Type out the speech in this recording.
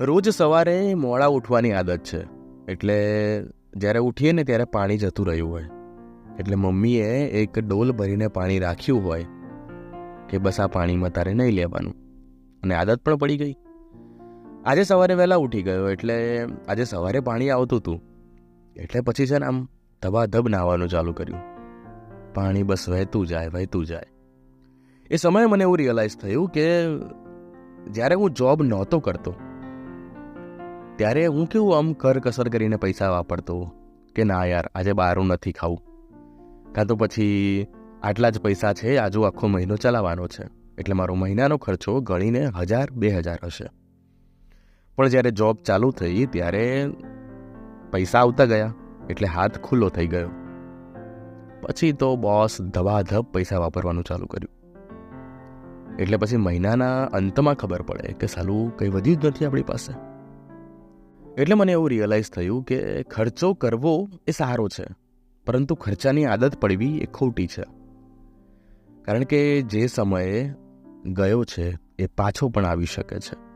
રોજ સવારે મોડા ઉઠવાની આદત છે. એટલે જ્યારે ઉઠીએ ને ત્યારે પાણી જતું રહ્યું હોય. એટલે મમ્મીએ એક ડોલ ભરીને પાણી રાખ્યું હોય કે બસ આ પાણીમાં તારે નહીં લેવાનું. અને આદત પણ પડી ગઈ. આજે સવારે વહેલા ઉઠી ગયો એટલે આજે સવારે પાણી આવતું હતું એટલે પછી છે ને આમ ધબાધબ નાહવાનું ચાલુ કર્યું. પાણી બસ વહેતું જાય વહેતું જાય. એ સમયે મને એવું રિયલાઇઝ થયું કે જ્યારે હું જોબ નહોતો કરતો ત્યારે હું કેવું આમ કરકસર કરીને પૈસા વાપરતો? કે ના યાર, આજે બહારું નથી ખાવું. કાં તો પછી આટલા જ પૈસા છે, આજુ આખો મહિનો ચલાવવાનો છે. એટલે મારો મહિનાનો ખર્ચો ગણીને હજાર, બે હજાર હશે. પણ જ્યારે જોબ ચાલુ થઈ, ત્યારે પૈસા આવતા ગયા. એટલે હાથ ખુલ્લો થઈ ગયો. પછી તો બોસ ધબાધબ પૈસા વાપરવાનું ચાલુ કર્યું. એટલે પછી મહિનાના અંતમાં ખબર પડે કે સાલું કંઈ વધ્યું જ નથી આપણી પાસે. એટલે મને એવું રિયલાઇઝ થયું કે ખર્ચો કરવો એ સારો છે, પરંતુ ખર્ચાની આદત પડવી એ ખોટી છે. કારણ કે જે સમયે ગયો છે એ પાછો પણ આવી શકે છે.